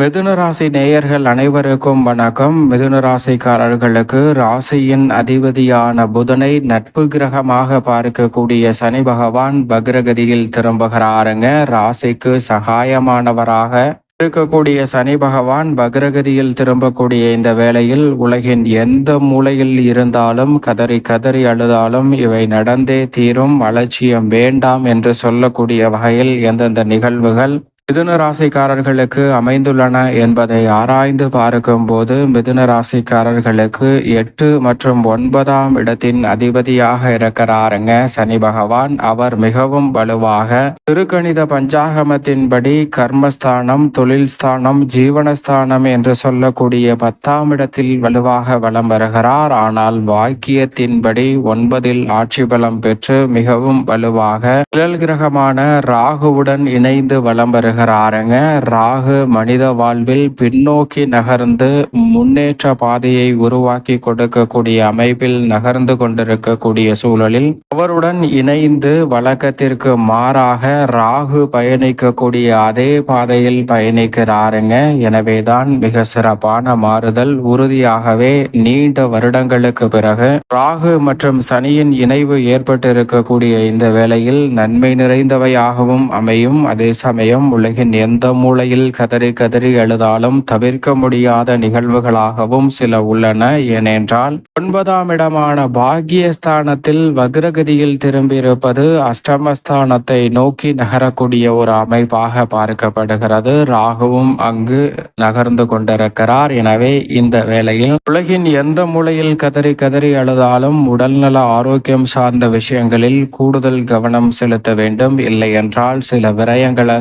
மிதுன ராசி நேயர்கள் அனைவருக்கும் வணக்கம். மிதுன ராசிக்காரர்களுக்கு ராசியின் அதிபதியான புதனை நட்பு கிரகமாக பார்க்கக்கூடிய சனி பகவான் பக்ரகதியில் திரும்புகிறாருங்க. ராசிக்கு சகாயமானவராக இருக்கக்கூடிய சனி பகவான் பக்ரகதியில் திரும்பக்கூடிய இந்த வேளையில் உலகின் எந்த மூலையில் இருந்தாலும் கதறி கதறி அழுதாலும் இவை நடந்தே தீரும். அலட்சியம் வேண்டாம் என்று சொல்லக்கூடிய வகையில் எந்தெந்த நிகழ்வுகள் மிதுன ராசிக்காரர்களுக்கு அமைந்துள்ளன என்பதை ஆராய்ந்து பார்க்கும்போது மிதுன ராசிக்காரர்களுக்கு எட்டு மற்றும் ஒன்பதாம் இடத்தின் அதிபதியாக இருக்கிறாருங்க சனி பகவான். அவர் மிகவும் வலுவாக திருக்கணித பஞ்சாகமத்தின்படி கர்மஸ்தானம் தொழில் ஸ்தானம் ஜீவனஸ்தானம் என்று சொல்லக்கூடிய பத்தாம் இடத்தில் வலுவாக வலம் வருகிறார். ஆனால் வாக்கியத்தின்படி ஒன்பதில் ஆட்சி பலம் பெற்று மிகவும் வலுவாக நிழல் கிரகமான ராகுவுடன் இணைந்து வலம் வருகிறார். வருகிறாருங்க ராகு மனித வாழ்வில் பின்னோக்கி நகர்ந்து முன்னேற்ற பாதையை உருவாக்கி கொடுக்கக்கூடிய அமைப்பில் நகர்ந்து கொண்டிருக்கக்கூடிய சூழலில் அவருடன் இணைந்து வழக்கத்திற்கு மாறாக ராகு பயணிக்கக்கூடிய அதே பாதையில் பயணிக்கிறாருங்க. எனவேதான் மிக சிறப்பான மாறுதல் உறுதியாகவே நீண்ட வருடங்களுக்கு பிறகு ராகு மற்றும் சனியின் இணைவு ஏற்பட்டிருக்கக்கூடிய இந்த வேளையில் நன்மை நிறைந்தவையாகவும் அமையும். அதே சமயம் உலகின் எந்த மூலையில் கதறி கதறி எழுதாலும் தவிர்க்க முடியாத நிகழ்வுகளாகவும் சில உள்ளன. ஏனென்றால் ஒன்பதாம் இடமான பாக்கியஸ்தானத்தில் வக்ரகதியில் திரும்பியிருப்பது அஷ்டமஸ்தானத்தை நோக்கி நகரக்கூடிய ஒரு அமைப்பாக பார்க்கப்படுகிறது. ராகுவும் அங்கு நகர்ந்து கொண்டிருக்கிறார். எனவே இந்த வேளையில் உலகின் எந்த மூலையில் கதறி கதறி அழுதாலும் உடல்நல ஆரோக்கியம் சார்ந்த விஷயங்களில் கூடுதல் கவனம் செலுத்த வேண்டும். இல்லை என்றால் சில விரயங்களை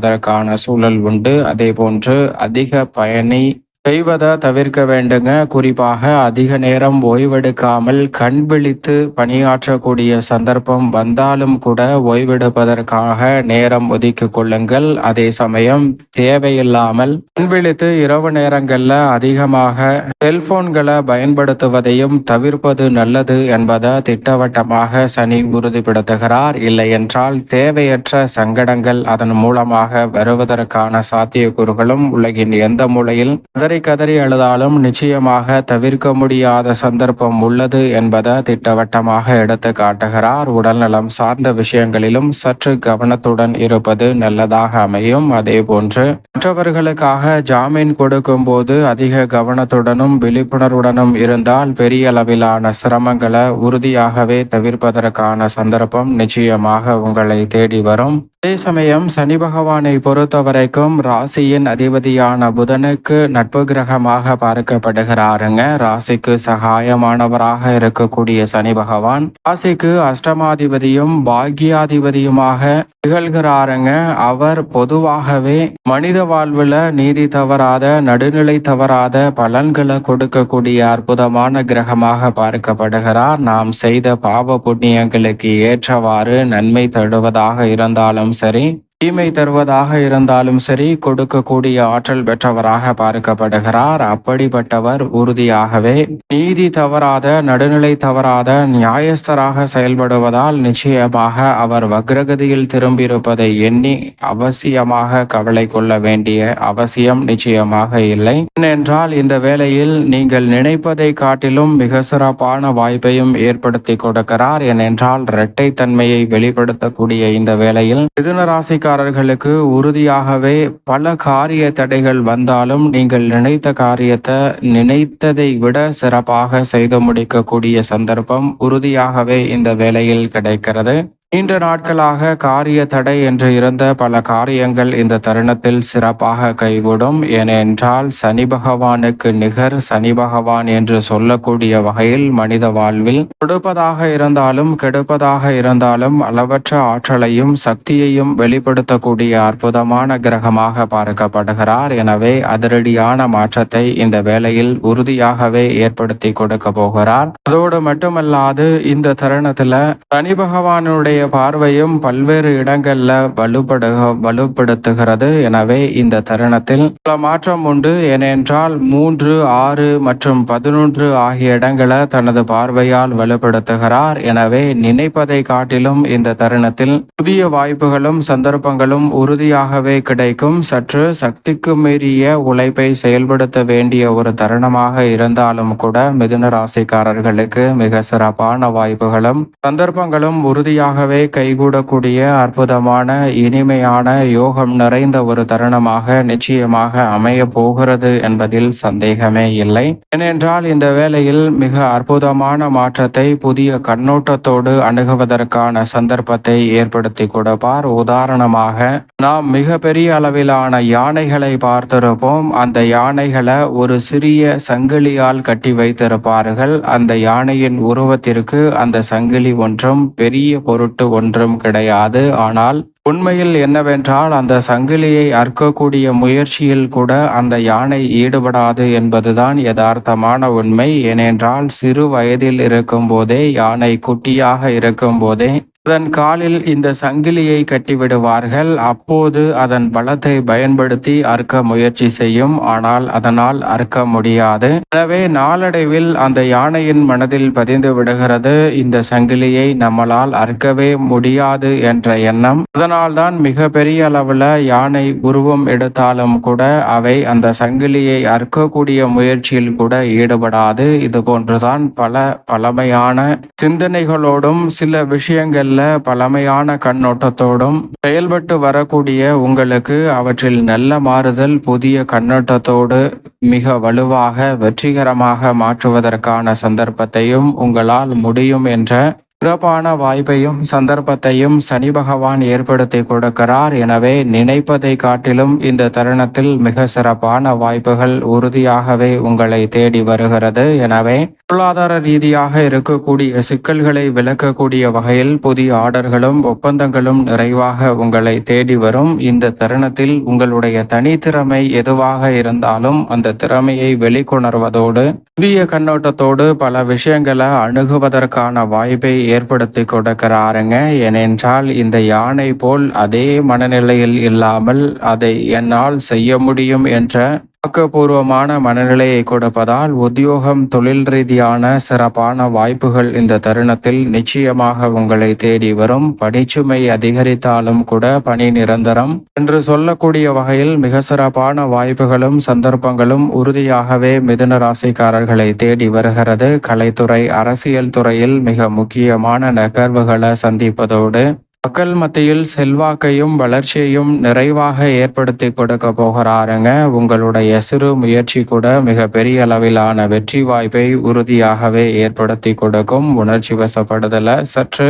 சந்திப்பதற்கான சூழல் உண்டு. அதே போன்று அதிக பயணி செய்வதை தவிர்க்க வேண்டுங்க. குறிப்பாக அதிக நேரம் ஓய்வெடுக்காமல் கண் விழித்து பணியாற்றக்கூடிய சந்தர்ப்பம் வந்தாலும் கூட ஓய்வெடுப்பதற்காக நேரம் ஒதுக்கி கொள்ளுங்கள். அதே சமயம் தேவையில்லாமல் கண் விழித்து இரவு நேரங்களில் அதிகமாக செல்போன்களை பயன்படுத்துவதையும் தவிர்ப்பது நல்லது என்பதை திட்டவட்டமாக சனி உறுதிப்படுத்துகிறார். இல்லை என்றால் தேவையற்ற சங்கடங்கள் அதன் மூலமாக வருவதற்கான சாத்தியக்கூறுகளும் உலகின் எந்த மூலையில் கதறி கதறி அழுதாலும் நிச்சயமாக தவிர்க்க முடியாத சந்தர்ப்பம் உள்ளது என்பதை திட்டவட்டமாக எடுத்து காட்டுகிறார். உடல்நலம் சார்ந்த விஷயங்களிலும் சற்று கவனத்துடன் இருப்பது நல்லதாக அமையும். அதே போன்று மற்றவர்களுக்காக ஜாமீன் கொடுக்கும் போது அதிக கவனத்துடனும் விழிப்புணர்வுடனும் இருந்தால் பெரிய அளவிலான சிரமங்களை உறுதியாகவே தவிர்ப்பதற்கான சந்தர்ப்பம் நிச்சயமாக உங்களை தேடி வரும். அதே சமயம் சனி பகவானை பொறுத்த வரைக்கும் ராசியின் அதிபதியான புதனுக்கு நட்பு கிரகமாக பார்க்கப்படுகிறாருங்க. ராசிக்கு சகாயமானவராக இருக்கக்கூடிய சனி பகவான் ராசிக்கு அஷ்டமாதிபதியும் பாக்யாதிபதியுமாக திகழ்கிறாருங்க. அவர் பொதுவாகவே மனித வாழ்வுல நீதி தவறாத நடுநிலை தவறாத பலன்களை கொடுக்கக்கூடிய அற்புதமான கிரகமாக பார்க்கப்படுகிறார். நாம் செய்த பாவ புண்ணியங்களுக்கு ஏற்றவாறு நன்மை தடுவதாக இருந்தாலும் சரி தீமை தருவதாக இருந்தாலும் சரி கொடுக்கக்கூடிய ஆற்றல் பெற்றவராக பார்க்கப்படுகிறார். அப்படிப்பட்டவர் உறுதியாகவே நீதி தவறாத நடுநிலை தவறாத நியாயஸ்தராக செயல்படுவதால் நிச்சயமாக அவர் வக்ரகதியில் திரும்பியிருப்பதை எண்ணி அவசியமாக கவலை கொள்ள வேண்டிய அவசியம் நிச்சயமாக இல்லை. ஏனென்றால் இந்த வேளையில் நீங்கள் நினைப்பதை காட்டிலும் மிக சிறப்பான வாய்ப்பையும் ஏற்படுத்தி கொடுக்கிறார். ஏனென்றால் இரட்டைத்தன்மையை வெளிப்படுத்தக்கூடிய இந்த வேளையில் மிதுனராசிக்கு ராசிக்காரர்களுக்கு உறுதியாகவே பல காரிய தடைகள் வந்தாலும் நீங்கள் நினைத்த காரியத்தை நினைத்ததை விட சிறப்பாக செய்து முடிக்கக்கூடிய சந்தர்ப்பம் உறுதியாகவே இந்த வேலையில் கிடைக்கிறது. நீண்ட நாட்களாக காரிய தடை என்று இருந்த பல காரியங்கள் இந்த தருணத்தில் சிறப்பாக கைகூடும். ஏனென்றால் சனி பகவானுக்கு நிகர் சனி பகவான் என்று சொல்லக்கூடிய வகையில் மனித வாழ்வில் கொடுப்பதாக இருந்தாலும் கெடுப்பதாக இருந்தாலும் அளவற்ற ஆற்றலையும் சக்தியையும் வெளிப்படுத்தக்கூடிய அற்புதமான கிரகமாக பார்க்கப்படுகிறார். எனவே அதிரடியான மாற்றத்தை இந்த வேளையில் உறுதியாகவே ஏற்படுத்தி கொடுக்க போகிறார். அதோடு மட்டுமல்லாது இந்த தருணத்துல சனி பகவானுடைய சனியினுடைய பார்வையும் பல்வேறு இடங்களில் வலுப்படுக வலுப்படுத்துகிறது. எனவே இந்த தருணத்தில் பல மாற்றம் உண்டு. ஏனென்றால் மூன்று ஆறு மற்றும் பதினொன்று ஆகிய இடங்களை தனது பார்வையால் வலுப்படுத்துகிறார். எனவே நினைப்பதை காட்டிலும் இந்த தருணத்தில் புதிய வாய்ப்புகளும் சந்தர்ப்பங்களும் உறுதியாகவே கிடைக்கும். சற்று சக்திக்கு மீறிய உழைப்பை செயல்படுத்த வேண்டிய ஒரு தருணமாக இருந்தாலும் கூட மிதுன ராசிக்காரர்களுக்கு மிக சிறப்பான வாய்ப்புகளும் சந்தர்ப்பங்களும் உறுதியாகவே கைகூடக்கூடிய அற்புதமான இனிமையான யோகம் நிறைந்த ஒரு தருணமாக நிச்சயமாக அமைய போகிறது என்பதில் சந்தேகமே இல்லை. ஏனென்றால் இந்த வேளையில் மிக அற்புதமான மாற்றத்தை புதிய கண்ணோட்டத்தோடு அணுகுவதற்கான சந்தர்ப்பத்தை ஏற்படுத்தி கொடுப்பார். உதாரணமாக நாம் மிக பெரிய அளவிலான யானைகளை பார்த்திருப்போம். அந்த யானைகளை ஒரு சிறிய சங்கிலியால் கட்டி வைத்திருப்பார்கள். அந்த யானையின் உருவத்திற்கு அந்த சங்கிலி ஒன்றும் பெரிய பொருட்டு ஒன்றும் கிடையாது. ஆனால் உண்மையில் என்னவென்றால் அந்த சங்கிலியை அற்கக்கூடிய முயற்சியில் கூட அந்த யானை ஈடுபடாது என்பதுதான் யதார்த்தமான உண்மை. ஏனென்றால் சிறு வயதில் இருக்கும் போதே யானை குட்டியாக இருக்கும் போதே அதன் காலில் இந்த சங்கிலியை கட்டிவிடுவார்கள். அப்போது அதன் பலத்தை பயன்படுத்தி அறுக்க முயற்சி செய்யும். ஆனால் அதனால் அறுக்க முடியாது. எனவே நாளடைவில் அந்த யானையின் மனதில் பதிந்து விடுகிறது. இந்த சங்கிலியை நம்மளால் அறுக்கவே முடியாது என்ற எண்ணம். அதனால்தான் மிக பெரிய அளவுல யானை உருவம் எடுத்தாலும் கூட அவை அந்த சங்கிலியை அறுக்கக்கூடிய முயற்சியில் கூட ஈடுபடாது. இது போன்றுதான் பல பழமையான சிந்தனைகளோடும் சில விஷயங்கள் நல்ல பழமையான கண்ணோட்டத்தோடும் செயல்பட்டு வரக்கூடிய உங்களுக்கு அவற்றில் நல்ல மாறுதல் புதிய கண்ணோட்டத்தோடு மிக வலுவாக வெற்றிகரமாக மாற்றுவதற்கான சந்தர்ப்பத்தையும் உங்களால் முடியும் என்ற சிறப்பான வாய்ப்பையும் சந்தர்ப்பத்தையும் சனி பகவான் ஏற்படுத்தி கொடுக்கிறார். எனவே நினைப்பதை காட்டிலும் இந்த தருணத்தில் மிக சிறப்பான வாய்ப்புகள் உறுதியாகவே உங்களை தேடி வருகிறது. எனவே பொருளாதார ரீதியாக இருக்கக்கூடிய சிக்கல்களை விளக்கக்கூடிய வகையில் புதிய ஆர்டர்களும் ஒப்பந்தங்களும் நிறைவாக உங்களை தேடி வரும். இந்த தருணத்தில் உங்களுடைய தனித்திறமை எதுவாக இருந்தாலும் அந்த திறமையை வெளிக்கொணர்வதோடு புதிய கண்ணோட்டத்தோடு பல விஷயங்களை அணுகுவதற்கான வாய்ப்பை ஏற்படுத்தி கொடுக்கிறாருங்க. ஏனென்றால் இந்த யானை போல் அதே மனநிலையில் இல்லாமல் அதை என்னால் செய்ய முடியும் என்ற ஆக்கப்பூர்வமான மனநிலையை கொடுப்பதால் உத்தியோகம் தொழில் ரீதியான சிறப்பான வாய்ப்புகள் இந்த தருணத்தில் நிச்சயமாக உங்களை தேடி வரும். பணிச்சுமை அதிகரித்தாலும் கூட பணி நிரந்தரம். என்று சொல்லக்கூடிய வகையில் மிக சிறப்பான வாய்ப்புகளும் சந்தர்ப்பங்களும் உறுதியாகவே மிதுன ராசிக்காரர்களை தேடி வருகிறது. கலைத்துறை அரசியல் துறையில் மிக முக்கியமான நகர்வுகளை சந்திப்பதோடு மக்கள் மத்தியில் செல்வாக்கையும் வளர்ச்சியையும் நிறைவாக ஏற்படுத்தி கொடுக்க போகிறாருங்க. உங்களுடைய சிறு முயற்சி கூட மிக பெரிய அளவிலான வெற்றி வாய்ப்பை உறுதியாகவே ஏற்படுத்தி கொடுக்கும். உணர்ச்சி வசப்படுதலை. சற்று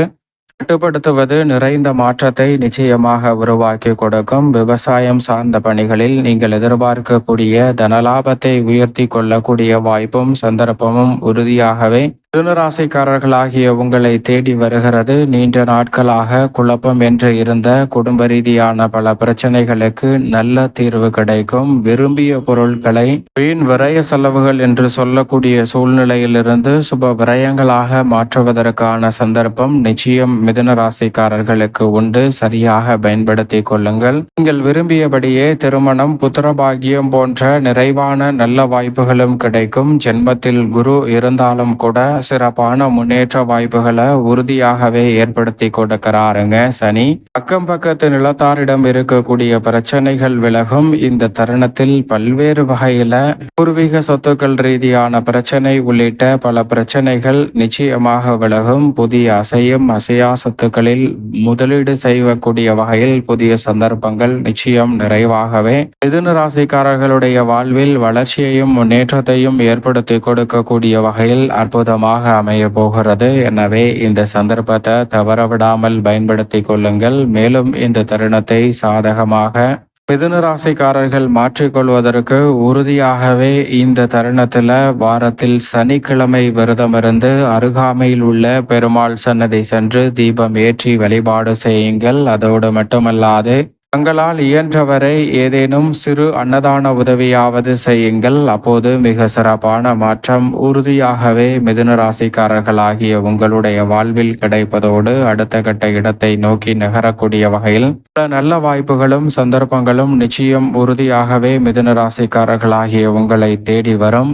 கட்டுப்படுத்துவது நிறைந்த மாற்றத்தை நிச்சயமாக உருவாக்கி கொடுக்கும். விவசாயம் சார்ந்த பணிகளில் நீங்கள் எதிர்பார்க்கக்கூடிய தனலாபத்தை உயர்த்தி கொள்ளக்கூடிய வாய்ப்பும் சந்தர்ப்பமும் உறுதியாகவே மிதுனராசிக்காரர்களாகிய உங்களை தேடி வருகிறது. நீண்ட நாட்களாக குழப்பம் என்று இருந்த குடும்ப ரீதியான பல பிரச்சனைகளுக்கு நல்ல தீர்வு கிடைக்கும். விரும்பிய பொருட்களை வீண் விரய செலவுகள் என்று சொல்லக்கூடிய சூழ்நிலையிலிருந்து சுப விரயங்களாக மாற்றுவதற்கான சந்தர்ப்பம் நிச்சயம் மிதுனராசிக்காரர்களுக்கு உண்டு. சரியாக பயன்படுத்திக் கொள்ளுங்கள். நீங்கள் விரும்பியபடியே திருமணம் புத்திரபாகியம் போன்ற நிறைவான நல்ல வாய்ப்புகளும் கிடைக்கும். ஜென்மத்தில் குரு இருந்தாலும் கூட சிறப்பான முன்னேற்ற வாய்ப்புகளை உறுதியாகவே ஏற்படுத்தி கொடுக்கிறாருங்க சனி. அக்கம் பக்கத்து நிலத்தாரிடம் இருக்கக்கூடிய பிரச்சனைகள் விலகும். இந்த தருணத்தில் பல்வேறு வகையில பூர்வீக சொத்துக்கள் ரீதியான பிரச்சனை உள்ளிட்ட பல பிரச்சனைகள் நிச்சயமாக விலகும். புதிய அசையும் அசையா சொத்துக்களில் முதலீடு செய்யக்கூடிய வகையில் புதிய சந்தர்ப்பங்கள் நிச்சயம் நிறைவாகவே. மிதுன ராசிக்காரர்களுடைய வாழ்வில் வளர்ச்சியையும் முன்னேற்றத்தையும் ஏற்படுத்தி கொடுக்கக்கூடிய வகையில் அற்புதமாக அமைய போகிறது எனவே இந்த சந்தர்ப்பத்தை தவறவிடாமல் பயன்படுத்தி கொள்ளுங்கள். மேலும் இந்த தருணத்தை சாதகமாக மிதுன ராசிக்காரர்கள் மாற்றிக்கொள்வதற்கு உறுதியாகவே இந்த தருணத்துல வாரத்தில் சனிக்கிழமை விரதமிருந்து அருகாமையில் உள்ள பெருமாள் சன்னதி சென்று தீபம் ஏற்றி வழிபாடு செய்யுங்கள். அதோடு மட்டுமல்லாது தங்களால் இயன்றவரை ஏதேனும் சிறு அன்னதான உதவியாவது செய்யுங்கள். அப்போது மிக சிறப்பான மாற்றம் உறுதியாகவே மிதுன ராசிக்காரர்களாகிய உங்களுடைய வாழ்வில் கிடைப்பதோடு அடுத்த கட்ட இடத்தை நோக்கி நகரக்கூடிய வகையில் பல நல்ல வாய்ப்புகளும் சந்தர்ப்பங்களும் நிச்சயம் உறுதியாகவே மிதுன ராசிக்காரர்களாகிய உங்களை தேடி வரும்.